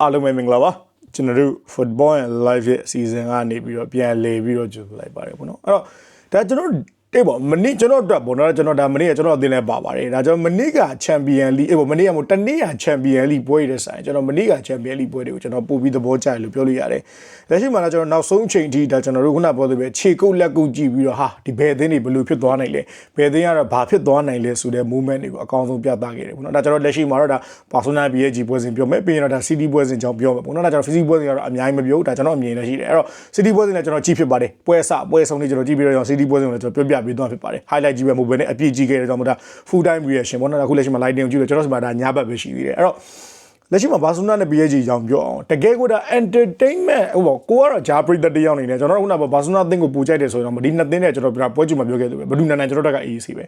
အားလုံးပဲမင်္ဂလာပါကျွန်တော်တို့ football and live ရဲ့အစီအစဉ်ကနေပြီးတော့ပြန်လည်ပြီးတော့ကြိုဆိုလိုက်ပါတယ်ပေါ့နော်အဲ့တော့ဒါကျွန်တော် တေးပေါ့မနေ့ကျွန်တော်အတွက်ပေါ့နော်ကျွန်တော်ဒါမနေ့ကကျွန်တော်အသင်းလဲပါပါတယ်ဒါကျွန်တော်မနေ့ကချန်ပီယံလိအေးပေါ့မနေ့ကမို့တနေ့ကချန်ပီယံလိပွဲရတဲ့ဆိုင်ကျွန်တော်မနေ့ကချန်ပီယံလိပွဲတွေကိုကျွန်တော်ပို့ပြီးသဘောကျတယ်လို့ပြောလို့ရတယ်လက်ရှိမှာတော့ကျွန်တော်နောက်ဆုံးအချိန်ထိဒါကျွန်တော်တို့ခုနပြောသလိုပဲခြေကုပ်လက်ကုပ်ကြည့်ပြီးတော့ဟာဒီဘယ်အသင်းတွေဘယ်လိုဖြစ်သွားနိုင်လဲဘယ်အသင်းကတော့ဘာဖြစ်သွားနိုင်လဲဆိုတဲ့ movement တွေကိုအကောင်းဆုံးပြသခဲ့တယ်ပေါ့နော်ဒါကျွန်တော်လက်ရှိမှာတော့ဒါ Barcelona PSG ပွဲစဉ်ပြောမယ်ပြီးရင်တော့ဒါ City ပွဲစဉ်ကြောင်းပြောမယ်ပေါ့နော်ဒါကျွန်တော် City ပွဲစဉ်ကတော့အများကြီးမပြောဘူးဒါကျွန်တော်အမြင်လည်းရှိတယ်အဲ့တော့ City ပွဲစဉ်လည်းကျွန်တော်ကြည့်ဖြစ်ပါတယ်ပွဲစပွဲဆုံးလေးကျွန်တော်ကြည့်ပြီးတော့ City ပွဲစဉ်ကိုလည်းကျွန်တော်ပြောပြပေးသွားဖြစ်ပါတယ် highlight ကြည့်ပဲမဟုတ်ဘဲနဲ့အပြည့်ကြည့်ခဲ့တဲ့ကြောင့်မို့ဒါ full time reaction ပေါ့နော်ဒါခုလက်ရှိမှာ lighting ကိုကြည့်လို့ကျွန်တော်စီမှာဒါညဘက်ပဲရှိသေးတယ်အဲ့တော့ လက်ရှိမှာဘာဆူနာနဲ့ PSG ကြောင်းပြောအောင်တကယ်ကိုဒါ entertainment ဟိုပေါ့ကိုကတော့ဂျာပရိသတ်တယောက်နေနေကျွန်တော်တို့ခုနကဘာဆူနာအသင်းကိုပူကြိုက်တယ်ဆိုတော့ဒီနှစ်သင်းနဲ့ကျွန်တော်ပြပွဲကြည့်မှာပြောခဲ့သူပဲဘဒူနန်နန်ကျွန်တော်တက်က AEC ပဲ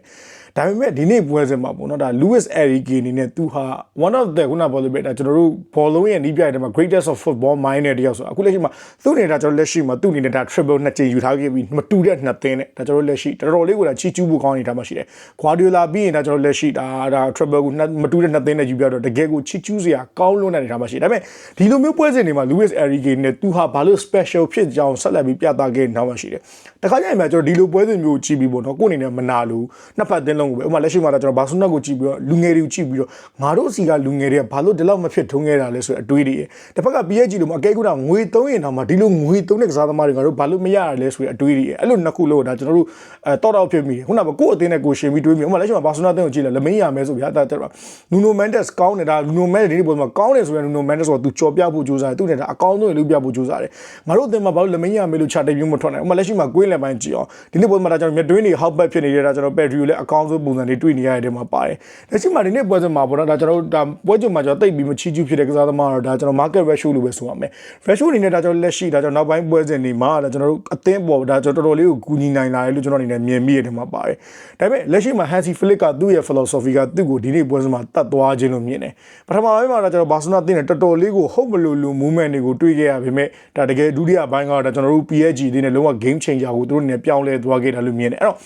ဒါပေမဲ့ဒီနေ့ပွဲစဉ်မှာပေါ့နော်ဒါ Louis Enrique အနေနဲ့သူဟာ one of the ခုနကပြောလို့ပဲဒါကျွန်တော်တို့ဘောလုံးရဲ့နီးပြတဲ့မှာ greatest of football mind နဲ့တယောက်ဆိုအခုလက်ရှိမှာသူ့နေတာကျွန်တော်လက်ရှိမှာသူ့အနေနဲ့ဒါ triple နှစ်ကြိမ်ယူထားခဲ့ပြီးမတူတဲ့နှစ်သင်းနဲ့ဒါကျွန်တော်လက်ရှိတော်တော်လေးကိုဒါချီကျူးဖို့ကောင်းနေတာမှရှိတယ် Guardiola ပြီးရင်ဒါကျွန်တော်လက်ရှိဒါဒါ triple ကိုမတူတဲ့နှစ်သင်းနဲ့ယူပြတော့တကယ်ကိုချီကျူးစရာကောင်းလွန်းတဲ့နေတာမှရှိတယ်ဒါပေမဲ့ဒီလိုမျိုးပွဲစဉ်တွေမှာ Louis Enrique နဲ့သူဟာဘာလို့ special ဖြစ်ကြောင်းဆက်လက်ပြီးပြသခဲ့နေတာမှရှိတယ်တခါကျရင်မှကျွန်တော်ဒီလိုပွဲစဉ်မျိုးကြည့်ပြီးပေါ့နော်ကိုယ်အနေနဲ့မနာလို့နှစ်ဖက်သင်းလုံးကိုပဲဥပမာလက်ရှိမှာတော့ကျွန်တော်ဘာဆုနက်ကိုကြည့်ပြီးတော့လူငယ်တွေကိုကြည့်ပြီးတော့ငါတို့စီကလူငယ်တွေကဘာလို့ဒီလောက်မဖြစ်ထုံးခဲ့တာလဲဆိုတဲ့အတွေးတွေတစ်ဖက်က PSG လို့မအကဲကူတာငွေသုံးရင်တော့မှဒီလိုငွေသုံးတဲ့ကစားသမားတွေငါတို့ဘာလို့မရရလဲဆိုတဲ့အတွေးတွေအဲ့လိုနှစ်ခုလို့ဒါကျွန်တော်တို့အဲတော့တော့ဖြစ်မိတယ်ခုနကကိုယ့်အသင်းနဲ့ကိုရှင်ပြီးတွေးမိဥပမာလက်ရှိမှာဘာဆုနက်အသင်းကိုကြည့်လဲလမင်းရမယ်ဆိုဗျာဒါတော့နူနိုမန်တက်စ်ကောင်းနေတာနူနိုမန်တက်ဒီနေ့ပေါ်မှာကောင်းတယ်ဆိုရင်နူနိုမန်တက်စ်ကသူကြော်ပြဖို့ကြိုးစားတယ်သူနဲ့ဒါအကောင်းဆုံးတွေလုပ်ပြဖို့ကြိုးစားတယ်ငါတို့အသင်းမှာဘာလို့လမင်းရမယ်လို့ချာတိတ်မျိုးမထွက်နိုင်ဥပမာလက်ရှိမှာကွင်းလယ်ပိုင်းကြည့်အောင်ဒီနေ့ပေါ်မှာဒါကျွန်တော်မြတ်တွင်းတွေဟောက်ဘက်ဖြစ်နေတဲ့ဒါကျွန်တော်ပက်ဒရီကိုလည်းအကောင်းဆုံးပုံစံတွေတွေ့နေရတဲ့မှာပါတယ်လက်ရှိမှာဒီနေ့ပွဲစဉ်မှာပေါ့နော်ဒါကျွန်တော်တို့ဒါပွဲကြုံမှာကျွန်တော်တိတ်ပြီးမချီးကျူးဖြစ်တဲ့ကစားသမားတော့ဒါကျွန်တော် market ratio လို့ပဲဆိုရမယ် ratio အနေနဲ့ဒါကျွန်တော်လက်ရှိဒါကျွန်တော်နောက်ပိုင်းပွဲစဉ်တွေမှာဒါကျွန်တော်တို့အသင်းပေါ်ဒါကျွန်တော်တော်တော်လေးကိုကူညီနိုင်လာတယ်လို့ကျွန်တော်အနေနဲ့မြင်မိရတယ်မှာပါတယ်ဒါပေမဲ့လက်ရှိမှာ Hansi Flick ကသူ့ရဲ့ philosophy ကသူ့ကိုဒီနေ့ပွဲစဉ်မှာတတ်သွားခြင်းလို့မြင်တယ်ပထမပိုင်းမှာဒါကျွန်တော်ဘာဆနာတင်းနဲ့တော်တော်လေးကိုဟုတ်မလို့လို့ movement တွေကိုတွေးခဲ့ရပေမဲ့ဒါတကယ်ဒုတိယပိုင်းကတော့ဒါကျွန်တော်တို့ PSG တင်းနဲ့လုံးဝ game changer ကိုသူတို့အနေနဲ့ပြောင်းလဲသွားခဲ့တယ်လို့မြင်တယ်အဲ့တော့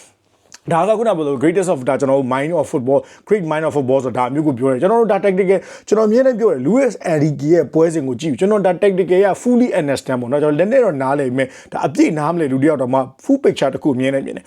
ဒါကခုနကပြောလို့ greatest of ဒါကျွန်တော်တို့ mind of football great mind of football ဆိုတာအမျိုးကိုပြောတယ်ကျွန်တော်တို့ဒါ tactical ကျွန်တော်အမြဲတမ်းပြောတယ် Luis Enrique ရဲ့ပွဲစဉ်ကိုကြည့်ကျွန်တော်ဒါ tactical က fully understand ပေါ့နော်ကျွန်တော်လက်နဲ့တော့နားလည်မယ်ဒါအပြည့်နားမလဲလူတယောက်တော့မှ full picture တစ်ခုအမြဲတမ်းမြင်တယ်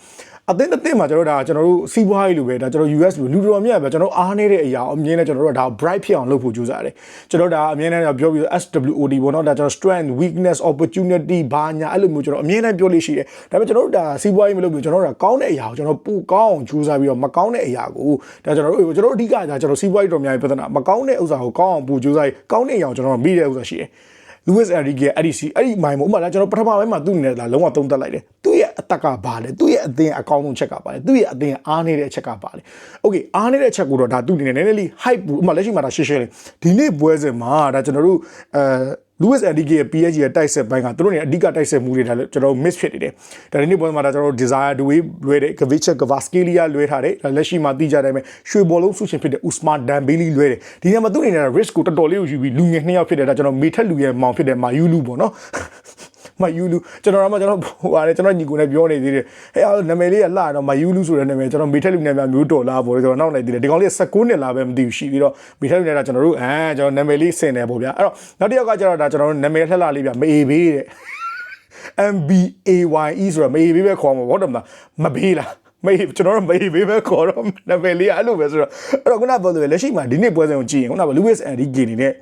အသင်းအသင်းမှာကျွန်တော်ဒါကျွန်တော်တို့စီးပွားရေးလိုပဲဒါကျွန်တော် US လိုလူတော်မြတ်ပဲကျွန်တော်အားနေတဲ့အရာအမြင်နဲ့ကျွန်တော်တို့ဒါ bright ဖြစ်အောင်လုပ်ဖို့ကြိုးစားတယ်ကျွန်တော်ဒါအမြင်နဲ့ပြောပြီး SWOD ပေါ့နော်ဒါကျွန်တော် strength weakness opportunity ဘာညာအဲ့လိုမျိုးကျွန်တော်အမြင်နဲ့ပြောလို့ရှိတယ်ဒါပေမဲ့ကျွန်တော်တို့ဒါစီးပွားရေးမလုပ်ဘူးကျွန်တော်တို့ဒါကောင်းတဲ့အရာကိုကျွန်တော်ပိုကောင်းအောင်ကြိုးစားပြီးတော့မကောင်းတဲ့အရာကိုဒါကျွန်တော်တို့ကျွန်တော်တို့အဓိကဒါကျွန်တော်စီးပွားရေးတော်များပြဿနာမကောင်းတဲ့ဥစ္စာကိုကောင်းအောင်ပိုကြိုးစားပြီးကောင်းတဲ့အရာကိုကျွန်တော်မိတဲ့ဥစ္စာရှိတယ် Louis Enrique အဲ့ဒီစီအဲ့ဒီမိုင်မို့ဥမာလားကျွန်တော်ပထမပိုင်းမှာသူ့အနေနဲ့လာလုံးဝသုံးသပ်လိုက်တယ်သူ့ရဲ့အတက်ကဘာလဲသူ့ရဲ့အသင်းအကောင်းဆုံးချက်ကဘာလဲသူ့ရဲ့အသင်းအားနေတဲ့အချက်ကဘာလဲ Okay အားနေတဲ့အချက်ကိုတော့ဒါသူ့အနေနဲ့နည်းနည်းလေး hype ဘူးဥမာလက်ရှိမှာဒါရှင်းရှင်းလေးဒီနေ့ပွဲစဉ်မှာဒါကျွန်တော်တို့အဲ Louis Enrique ရဲ့ PSG ရဲ့တိုက်ဆက်ပိုင်းကသူတို့နေအဓိကတိုက်ဆက်မှုတွေဒါလည်းကျွန်တော် miss ဖြစ်နေတယ်ဒါဒီနေ့ပွဲမှာဒါကျွန်တော်တို့ desire to way လွဲတယ် Gavicha Gavaskelia လွဲထားတယ်ဒါလက်ရှိမှာသိကြတယ်မယ်ရွှေဘော်လုံးဆုရှင်ဖြစ်တဲ့ Usman Dembele လွဲတယ်ဒီနေ့မှာသူ့အနေနဲ့ risk ကိုတော်တော်လေးကိုယူပြီးလူငယ်နှစ်ယောက်ဖြစ်တယ်ဒါကျွန်တော်မေထက်လူရဲ့မောင်ဖြစ်တဲ့မာယူလူပေါ့နော် မယူလူကျွန်တော်ကမှကျွန်တော်ဟိုဟာလေကျွန်တော်ညီကိုနဲ့ပြောနေသေးတယ်ဟဲ့အဲ့နာမည်လေးကလှတော့မယူလူဆိုတဲ့နာမည်ကျွန်တော်မေထက်လူနဲ့များမျိုးတော်လာပေါ့လေကျွန်တော်နောက်နေသေးတယ်ဒီကောင်လေး16နှစ်လာပဲမသိဘူးရှိပြီးတော့မေထက်လူနဲ့ကကျွန်တော်တို့အဲကျွန်တော်နာမည်လေးဆင်တယ်ပေါ့ဗျာအဲ့တော့နောက်တစ်ယောက်ကကျတော့ဒါကျွန်တော်တို့နာမည်ထက်လာလေးဗျမေဘေးတဲ့ MBAYE ဆိုတော့မေဘေးပဲခေါ်မှာဟုတ်တယ်မလားမဘေးလားမေးကျွန်တော်တို့မေးဘေးပဲခေါ်တော့နာမည်လေးအဲ့လိုပဲဆိုတော့အဲ့တော့ခုနပြောလို့လက်ရှိမှာဒီနေ့ပွဲစဉ်ကိုကြည့်ရင်ခုနက Louis Enrique နေနဲ့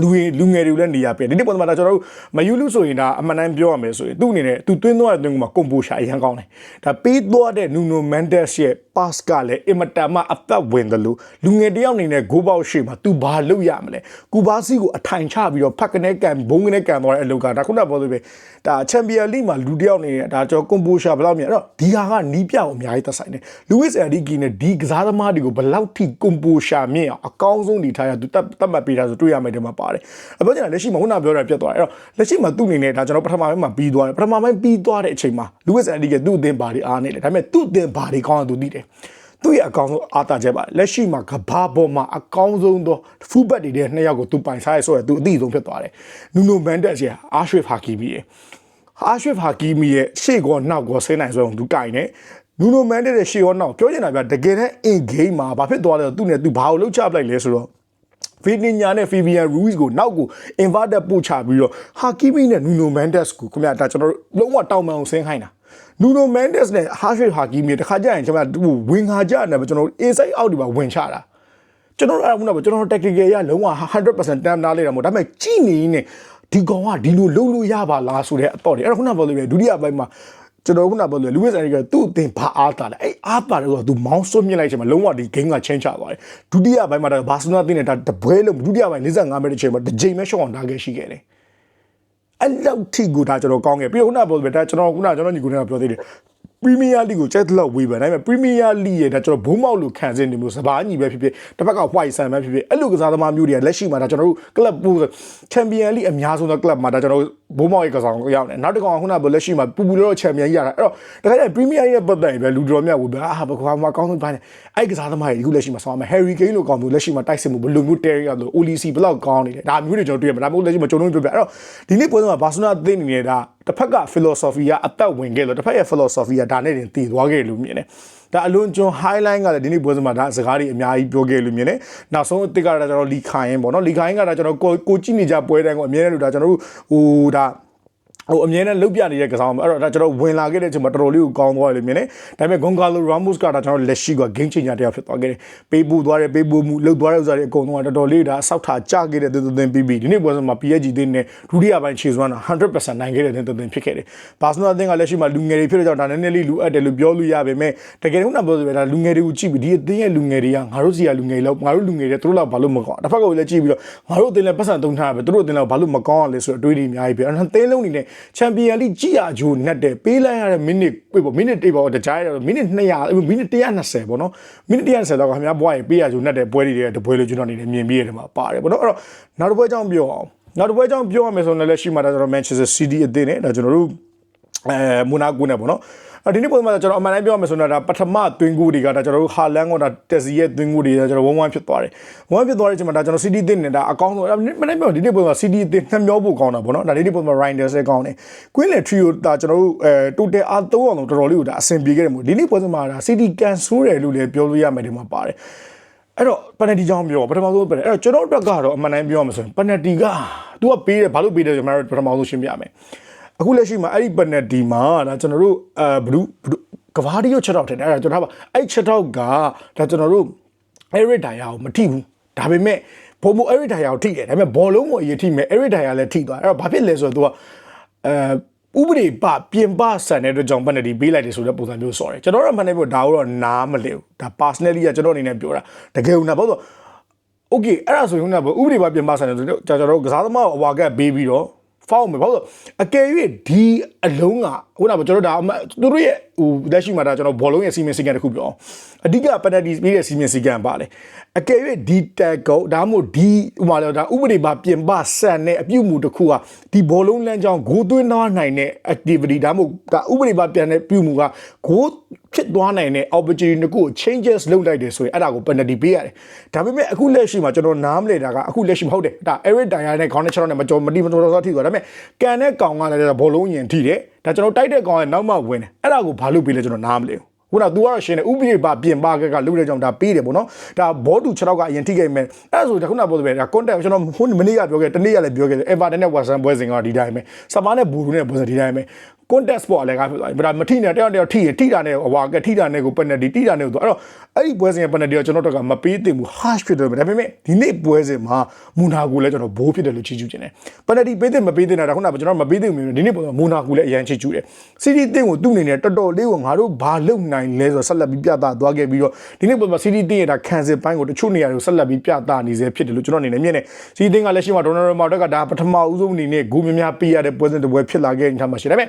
လူငယ်လူငယ်တွေလည်းနေရပြန်ဒီနေ့ပုံစံမှာဒါကျွန်တော်တို့မယူလူဆိုရင်ဒါအမှန်တမ်းပြောရမယ်ဆိုရင်သူ့အနေနဲ့သူတွင်းသွားတဲ့တွင်းကမှာကွန်ပိုရှာအရန်ကောင်းတယ်ဒါပေးသွားတဲ့နူနိုမန်ဒက်စ်ရဲ့ pass ကလည်းအင်မတန်မှအသက်ဝင်တယ်လို့လူငယ်တယောက်အနေနဲ့ဂိုးပေါက်ရှိမှာ तू ဘာလုပ်ရမလဲကူဘာစီကိုအထိုင်ချပြီးတော့ဖက်ကနေကန်ဘုံကနေကန်သွားတဲ့အလုပ်ကဒါခုနကပြောလို့ပဲဒါချန်ပီယံလိမှာလူတယောက်အနေနဲ့ဒါကျွန်တော်ကွန်ပိုရှာဘယ်လောက်မြင်အဲ့တော့ဒီဟာကနီးပြအောင်အများကြီးသက်ဆိုင်တယ်လူဝစ်အန်ဒီကီနဲ့ဒီကစားသမားတွေကိုဘယ်လောက်ထိကွန်ပိုရှာမြင်အောင်အကောင်းဆုံးဒီထားရသူတတ်တတ်မှတ်ပေးတာဆိုတွေ့ရမယ်ဒီမှာပါတယ်အပြောချင်တာလက်ရှိမှာခုနပြောတာပြတ်သွားတယ်အဲ့တော့လက်ရှိမှာသူ့အနေနဲ့ဒါကျွန်တော်ပထမပိုင်းမှာပြီးသွားတယ်ပထမပိုင်းပြီးသွားတဲ့အချိန်မှာလူဝစ်အန်ဒီကသူ့အသင်းဘာတွေအားနေလဲဒါပေမဲ့သူ့အသင်းဘာတွေကောင်းအောင်သူသိတယ်သူ့ရဲ့အကောင်းဆုံးအားတာချက်ပါလက်ရှိမှာကဘာပေါ်မှာအကောင်းဆုံးသောဖူးဘက်တွေတဲ့နှစ်ယောက်ကိုသူပိုင်စားရဆိုရသူအသိဆုံးဖြစ်သွားတယ်နူနိုမန်ဒက်စ်ရဲ့အာရှရစ်ဟာကီမီရဲ့အာရှရစ်ဟာကီမီရဲ့ရှေ့ကောနောက်ကောဆင်းနိုင်ဆိုအောင်သူတိုင်နေနူနိုမန်ဒက်ရဲ့ရှေ့ကောနောက်ပြောချင်တာပြတကယ်တမ်း in game မှာဘာဖြစ်သွားလဲသူနဲ့သူဘာကိုလှုပ်ချပလိုက်လဲဆိုတော့ဗီနီညာနဲ့ဖီဗီယန်ရူးစ်ကိုနောက်ကို inverted ပို့ချပြီးတော့ဟာကီမီနဲ့နူနိုမန်ဒက်စ်ကိုခင်ဗျာဒါကျွန်တော်တို့လုံးဝတောင်ပန်အောင်ဆင်းခိုင်းတာ နူနိုမန်ဒက်စ်နဲ့ဟာရှ်ဟာကီမီတခါကြရင်ကျွန်တော်ဝင်ခါကြတယ်ကျွန်တော် inside out ဒီမှာဝင်ချတာကျွန်တော်အဲ့ဒါကကျွန်တော် tactical ရလုံးဝ100%တမ်းနားလိုက်တာမဟုတ်ဒါပေမဲ့ကြည်နေနေဒီကောင်ကဒီလိုလုံးလို့ရပါလားဆိုတဲ့အတော့တယ်အဲ့ဒါခုနကပြောလို့ပဲဒုတိယပိုင်းမှာကျွန်တော်ခုနပြောလို့လူဝစ်အန်ရီကသူ့အတင်ဘာအားတာလဲအဲ့အားတာတော့သူမောင်းဆွမြင့်လိုက်ချင်မှာလုံးဝဒီ game က change ချသွားတယ်ဒုတိယပိုင်းမှာတော့ဘာစီလိုနာတင်းနေတာတပွဲလုံးဒုတိယပိုင်း45မိနစ်ချိန်မှာတစ်ချိန်မဲ့ရှော့အောင်တာခဲ့ရှိခဲ့တယ် အဲ့လောက်ထိကိုဒါကျွန်တော်ကောင်းခဲ့ပြီးတော့ခုနပြောလို့ပဲဒါကျွန်တော်ခုနကျွန်တော်ညီကိုနေကပြောသေးတယ် ပရီးမီးယားလိကိုကြိုက်တဲ့လောက်ဝေးပါဒါပေမဲ့ပရီးမီးယားလိရဲ့ဒါကျွန်တော်ဘုံမောက်လို့ခံစင်းနေမျိုးစပါးညီပဲဖြစ်ဖြစ်တစ်ဖက်က white sun ပဲဖြစ်ဖြစ်အဲ့လိုကစားသမားမျိုးတွေကလက်ရှိမှာဒါကျွန်တော်တို့ club ပို့ champion league အများဆုံးသော club မှာဒါကျွန်တော်တို့ဘုံမောက်ရဲ့ကစားအောင်ရောက်နေနောက်တစ်ကောင်ခုနကလက်ရှိမှာပူပူလို့ champion ကြီးရတာအဲ့တော့တခါကျ premier ရဲ့ပတ်သက်ရင်ပဲလူတော်များဝေးပါအာဘကွာမှာကောင်းဆုံးပိုင်းအဲ့ကစားသမားတွေဒီခုလက်ရှိမှာဆောင်းမှာ Harry Kane လို့ကောင်းမျိုးလက်ရှိမှာတိုက်စစ်မှုဘယ်လိုမျိုး Terry လို့ Olisi ဘယ်လောက်ကောင်းနေလဲဒါမျိုးတွေကျွန်တော်တွေ့ရမှာဒါမျိုးလက်ရှိမှာကျွန်တော်တို့ပြောပြအဲ့တော့ဒီနေ့ပွဲစဉ်မှာ Barcelona သိနေနေတာတစ်ဖက်က philosophy ကအသက်ဝင်ခဲ့လို့တစ်ဖက်ရဲ့ philosophy ကဒါနဲ့တင်တည်သွားခဲ့လို့မြင်တယ်ဒါအလွန်ကျွန်း highline ကလည်းဒီနေ့ပွဲစဉ်မှာဒါစကားတွေအများကြီးပြောခဲ့လို့မြင်တယ်နောက်ဆုံးအစ်စ်ကတော့ကျွန်တော်လီခိုင်းပေါ့နော်လီခိုင်းကတော့ကျွန်တော်ကိုကိုကြည့်နေကြပွဲတိုင်းကိုအမြဲတမ်းလို့ဒါကျွန်တော်တို့ဟိုဒါ ဟိုအမြဲတမ်းလုတ်ပြနေတဲ့ကစားအောင်အဲ့တော့ဒါကျွန်တော်ဝင်လာခဲ့တဲ့အချိန်မှာတော်တော်လေးကိုကောင်းသွားတယ်လို့မြင်တယ်ဒါပေမဲ့ Gonzalo Ramos ကဒါကျွန်တော်လက်ရှိက game changer တယောက်ဖြစ်သွားခဲ့တယ်ပေးပူသွားတယ်ပေးပူမှုလုတ်သွားတဲ့ဥစ္စာတွေအကုန်လုံးကတော်တော်လေးဒါဆောက်ထားကြခဲ့တဲ့သင်းသင်းပြီးပြီးဒီနေ့ပွဲစဉ်မှာ PSG သင်းနဲ့ဒုတိယပိုင်းခြေစွမ်းတာ100%နိုင်ခဲ့တဲ့သင်းသင်းဖြစ်ခဲ့တယ်ဘာစနိုအသင်းကလက်ရှိမှာလူငယ်တွေဖြစ်တဲ့ကြောင့်ဒါနည်းနည်းလေးလူအပ်တယ်လို့ပြောလို့ရပေမဲ့တကယ်လို့နာပြောဆိုပဲဒါလူငယ်တွေကိုကြည့်ပြီးဒီအသင်းရဲ့လူငယ်တွေကငါတို့စီကလူငယ်လောက်ငါတို့လူငယ်တွေသူတို့လောက်ဘာလို့မကောင်းတစ်ဖက်ကလည်းကြည့်ပြီးတော့ငါတို့အသင်းလည်းပတ်စံသုံးထားပဲသူတို့အသင်းလည်းဘာလို့မကောင်းအောင်လဲဆိုတော့အတွေးတွေအများကြီးပြအဲ့ဒါသင်းလုံးနေနဲ့ချန်ပီယံလိကြည့်ရဂျိုနဲ့တဲ့ပေးလိုက်ရတဲ့မိနစ်ပြပေါ့မိနစ်တိတ်ပေါ့တကြားရတော့မိနစ်200မိနစ်120ပေါ့နော်မိနစ်120တော့ခင်ဗျာဘွားရေပေးရဂျိုနဲ့တဲ့ပွဲတွေတဲ့တပွဲလို့ကျွန်တော်အနေနဲ့မြင်ပြီးရတယ်မှာပါတယ်ပေါ့နော်အဲ့တော့နောက်တစ်ပွဲကြောင့်ပြောအောင်နောက်တစ်ပွဲကြောင့်ပြောရမယ်ဆိုရင်လည်းရှိမှဒါကျွန်တော် Manchester City အသင်းနဲ့ဒါကျွန်တော်တို့အဲမိုနာကိုနဲ့ပေါ့နော် ဒီနေ့ပုံမှန်ကျွန်တော်အမှန်တိုင်းပြောမယ်ဆိုတော့ဒါပထမသွင်းကူတွေကဒါကျွန်တော်တို့ဟာလန်ကဒါတက်စီရဲ့သွင်းကူတွေကျွန်တော်ဝန်းဝန်းဖြစ်သွားတယ်ဝန်းဖြစ်သွားတဲ့အချိန်မှာဒါကျွန်တော် CD တင်နေတာအကောင်းဆုံးမနေ့ပြောဒီနေ့ပုံမှန် CD တင်နှမျောဖို့ကောင်းတာပေါ့နော်ဒါဒီနေ့ပုံမှန် Rinders လည်းကောင်းတယ် Queen လေ Trio ဒါကျွန်တော်တို့အဲ total အားသုံးအောင်တော်တော်လေးကိုဒါအဆင်ပြေခဲ့တယ်မို့ဒီနေ့ပုံမှန်ဒါ CD ကန်ဆိုးတယ်လို့လည်းပြောလို့ရမယ်ဒီမှာပါတယ်အဲ့တော့ပနတီကြောင်းပြောပထမဆုံးပဲအဲ့တော့ကျွန်တော်တို့ကတော့အမှန်တိုင်းပြောရမှာဆိုရင်ပနတီက तू ကပေးတယ်ဘာလို့ပေးတယ်ကျွန်တော်တို့ပထမဆုံးရှင်းပြမယ် အခုလက်ရှိမှာအဲ့ဒီပနတီမှာဒါကျွန်တော်တို့အဲဘလူးကဘာဒီယိုချက်တော့တယ်အဲ့ဒါကျွန်တော်ကအဲ့ချက်တော့ကဒါကျွန်တော်တို့ Eric Dyer ကိုမထိဘူးဒါပေမဲ့ဘုံဘ Eric Dyer ကိုထိတယ်ဒါပေမဲ့ဘောလုံးကိုအရင်ထိမယ် Eric Dyer လည်းထိသွားအဲ့တော့ဘာဖြစ်လဲဆိုတော့ तू ကအဲဥပဒေပပြင်ပဆန်တဲ့အတွက်ကြောင့်ပန်နတီပေးလိုက်တယ်ဆိုတဲ့ပုံစံမျိုး sorry ကျွန်တော်တို့မှန်တယ်ပြောဒါတော့နားမလဲဘူးဒါ personally ကကျွန်တော်အနေနဲ့ပြောတာတကယ်ဦးနာဘာလို့ okay အဲ့ဒါဆိုရင်ကဥပဒေပပြင်ပဆန်တယ်ဆိုတော့ကျွန်တော်တို့ကစားသမားကိုအဝါကက်ပေးပြီးတော့ ဖောက်မယ်ဘာလို့အကယ်၍ဒီအလုံးကခုနကကျွန်တော်ဒါသူတို့ရဲ့ဟိုလက်ရှိမှာဒါကျွန်တော်ဘောလုံးရဲ့စီမင်းစည်းကမ်းတစ်ခုပြောအောင်အဓိက penalty ပေးတဲ့စီမင်းစည်းကမ်းပါလေအကယ်၍ဒီ tackle ဒါမှမဟုတ်ဒီဟိုမှာဒါဥပဒေပါပြင်ပဆန်တဲ့အပြုမှုတစ်ခုကဒီဘောလုံးလမ်းကြောင်းဂိုးသွင်းသွားနိုင်တဲ့ activity ဒါမှမဟုတ်ဒါဥပဒေပါပြန်တဲ့ပြုမှုကဂိုး ဖြစ်သွားနိုင်တဲ့ opportunity တစ်ခုကို changes လုပ်လိုက်တယ်ဆိုရင်အဲ့ဒါကို penalty ပေးရတယ်ဒါပေမဲ့အခုလက်ရှိမှာကျွန်တော်နားမလဲတာကအခုလက်ရှိမဟုတ်တယ်ဒါ Eric Dyer နဲ့ခေါင်းနဲ့6နဲ့မကြောမတိမတော်တော်ထိသွားဒါပေမဲ့ကန်တဲ့ကောင်ကလည်းဘောလုံးရင်ထိတယ်ဒါကျွန်တော်တိုက်တဲ့ကောင်ကနောက်မှဝင်တယ်အဲ့ဒါကိုဘာလို့ပေးလဲကျွန်တော်နားမလဲဘူးခုနက तू ကတော့ရှင်တယ်ဥပဒေပါပြင်ပါကကလုပ်တဲ့ကြောင့်ဒါပေးတယ်ပေါ့နော်ဒါဘောတူ6တော့ကအရင်ထိခဲ့မယ်အဲ့ဒါဆိုဒါခုနပြောသလိုပဲဒါ content ကျွန်တော်ဟိုမနေ့ကပြောခဲ့တနေ့ကလည်းပြောခဲ့တယ် Everton နဲ့ West Ham ပွဲစဉ်ကဒီတိုင်းပဲစပါးနဲ့ဘူရူနဲ့ပွဲစဉ်ဒီတိုင်းပဲ contest ပေါ်လည်းကားဖြစ်သွားပြီဒါမထိနဲ့တယောက်တယောက်ထိရထိတာနဲ့ဟွာကထိတာနဲ့ကို penalty ထိတာနဲ့ကိုအဲ့တော့အဲ့ဒီပွဲစဉ်ရဲ့ penalty ကိုကျွန်တော်တို့ကမပေးသင့်ဘူး harsh ဖြစ်တယ်ဒါပေမဲ့ဒီနေ့ပွဲစဉ်မှာမူနာကိုလည်းကျွန်တော်ဘိုးဖြစ်တယ်လို့ချီးကျူးခြင်းတယ် penalty ပေးသင့်မပေးသင့်တာဒါခုနကကျွန်တော်မပေးသင့်ဘူးဒီနေ့ပုံစံမူနာကိုလည်းအရင်ချီးကျူးတယ် city တင်းကိုသူ့အနေနဲ့တော်တော်လေးကိုငါတို့ဘာလုပ်နိုင်လဲဆိုတော့ဆက်လက်ပြီးပြသသွားခဲ့ပြီးတော့ဒီနေ့ပုံစံ city တင်းရဲ့ဒါခံစစ်ပိုင်းကိုတချို့နေရာတွေကိုဆက်လက်ပြီးပြသနေစေဖြစ်တယ်လို့ကျွန်တော်အနေနဲ့မြင်တယ် city တင်းကလက်ရှိမှာ Donald Trump ကဒါပထမဦးဆုံးအနေနဲ့ဂိုးများများပေးရတဲ့ပွဲစဉ်တစ်ပွဲဖြစ်လာခဲ့တဲ့အခါမှာရှိတယ်ဒါပေမဲ့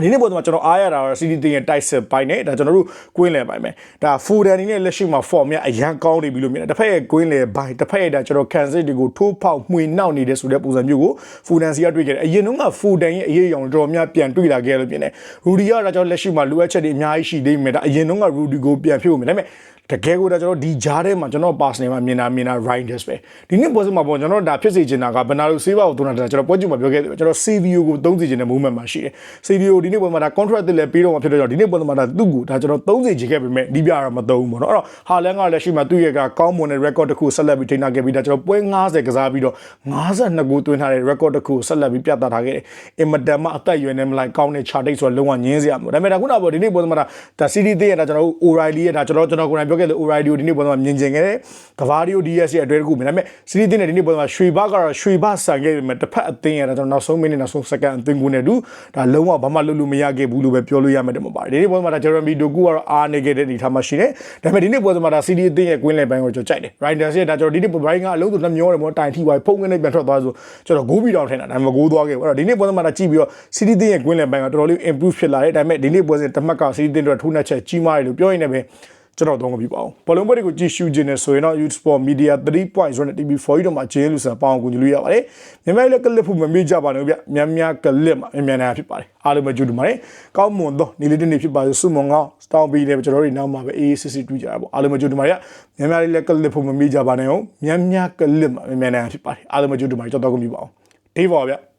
ဒီနေ့ပေါ်တော့ကျွန်တော်အားရတာတော့ CD တင်ရဲ့ type set ပိုင်းနဲ့ဒါကျွန်တော်တို့ကွင်းလယ်ပိုင်းပဲဒါ full dan နဲ့လက်ရှိမှာ form ရအရန်ကောင်းနေပြီလို့မြင်တယ်တစ်ဖက်ရဲ့ကွင်းလယ်ပိုင်းတစ်ဖက်ရဲ့ဒါကျွန်တော် can sit တွေကိုထိုးဖောက်မှွေနှောက်နေတဲ့ဆိုတဲ့ပုံစံမျိုးကို full dan စီကတွေ့ခဲ့တယ်အရင်တုန်းက full dan ရဲ့အရေးအယောင်တော်များပြန်တွေ့လာခဲ့လို့မြင်တယ် Rudy ကဒါကျွန်တော်လက်ရှိမှာလိုအပ်ချက်တွေအများကြီးရှိသေးတယ်ဒါအရင်တုန်းက Rudy ကိုပြန်ဖြုတ်မယ်ဒါပေမဲ့ တကယ်ကိုဒါကျွန်တော်ဒီဂျားထဲမှာကျွန်တော် personal မှာမြင်တာမြင်တာ Riders ပဲဒီနေ့ပွဲစဉ်မှာပေါ့ကျွန်တော်ဒါဖြစ်စေချင်တာကဘနာလိုဆေးပါကိုသွန်းတာကျွန်တော်ပွဲကြည့်မှာပြောခဲ့တယ်ကျွန်တော် CVO ကိုသုံးစေချင်တဲ့ movement မှာရှိတယ် CVO ဒီနေ့ပွဲမှာဒါ contract တစ်လည်းပြီးတော့မှဖြစ်တော့ဒီနေ့ပွဲမှာဒါသူ့ကိုဒါကျွန်တော်သုံးစေချင်ခဲ့ပေမဲ့ဒီပြတော့မသုံးဘူးပေါ့နော်အဲ့တော့ဟာလန်ကလည်းရှိမှသူ့ရဲ့ကကောင်းမွန်တဲ့ record တစ်ခုဆက်လက်ပြီးထိန်းထားခဲ့ပြီးဒါကျွန်တော်ပွဲ90ကစားပြီးတော့52ဂိုးသွင်းထားတဲ့ record တစ်ခုဆက်လက်ပြီးပြသထားခဲ့တယ်အင်မတန်မှအသက်အရွယ်နဲ့မလိုက်ကောင်းတဲ့ chart ဆိုတော့လုံးဝညင်းစရာမလိုဒါပေမဲ့ဒါခုနကပေါ့ဒီနေ့ပွဲမှာဒါ CD သေးရတာကျွန်တော်တို့ O'Reilly ရဲ့ဒါကျွန်တော်ကျွန်တော်ကိုယ်တိုင်ပြောခဲ့တဲ့ O'Reilly ကိုဒီနေ့ပွဲမှာမြင်ကျင်ခဲ့တဲ့ကဘာဒီယို DS ရဲ့အတွဲတစ်ခုမြင်ဒါပေမဲ့ CD သေးနဲ့ဒီနေ့ပွဲမှာရွှေဘကတော့ရွှေဘဆန်ခဲ့ပေမဲ့တစ်ဖက်အသင်းရတာကျွန်တော်နောက်ဆုံးမိနစ်နောက်ဆုံးစက္ကန့်အသင်းကိုနဲ့တူဒါလုံးဝဘာမှလုပ်လို့မရခဲ့ဘူးလို့ပဲပြောလို့ရမယ်တယ်မပါတယ်ဒီနေ့ပွဲမှာဒါ Jeremy Doku ကတော့အားနေခဲ့တဲ့ဒီထားမှရှိတယ်ဒါပေမဲ့ဒီနေ့ပွဲမှာဒါ CD အသင်းရဲ့ကွင်းလယ်ပိုင်းကိုကျွန်တော်ကြိုက်တယ် Riders ရဲ့ဒါကျွန်တော်ဒီနေ့ပွဲပိုင်းကအလုံးစုံနှမျောတယ်မောတိုင်ထိသွားဖုံးကနေပြန်ထွက်သွားဆိုကျွန်တော်ဂိုးပြီးတောင်ထင်တာဒါပေမဲ့ဂိုးသွားခဲ့ဘူးအဲ့တော့ဒီနေ့ပွဲမှာဒါကြည့်ပြီးတော့ CD အသင်းရဲ့ကွင်းလယ်ပိုင်းကတော်တော်လေး improve ဖြစ်လာတယ်ဒါပေမဲ့ဒီနေ့ပွဲစဉ်တစ်မှတ်က CD အသင်းတို့ထိုးနှက်ချက်ကြီးမားတယ်လို့ပြောရင်းနဲ့ပဲ ကျွန်တော်တော့မပြပါဘူးဘောလုံးပွဲတွေကိုကြည့်ရှုခြင်းနဲ့ဆိုရင်တော့ Youth Sport Media 3.0နဲ့ TV4 တို့မှာဂျင်းလူဆန်ပေါအောင်ကူညီလို့ရပါတယ်မြန်မာလည်းကလစ်ဖို့မမေ့ကြပါနဲ့ဗျမြန်မြန်ကလစ်မှာမြန်မြန်နာဖြစ်ပါတယ်အားလုံးပဲကြိုးတူပါတယ်ကောင်းမွန်သောနေ့လေးတစ်နေ့ဖြစ်ပါစေဆုမွန်ကောင်းစတောင်းပြီးနေကျွန်တော်တို့နောက်မှာပဲ AACC တွေ့ကြရပါအားလုံးပဲကြိုးတူပါတယ်မြန်မြန်လည်းကလစ်ဖို့မမေ့ကြပါနဲ့ဟုတ်မြန်မြန်ကလစ်မှာမြန်မြန်နာဖြစ်ပါတယ်အားလုံးပဲကြိုးတူပါတယ်ကြောက်တော့ကူညီပါအောင်ဒေးပါဗျ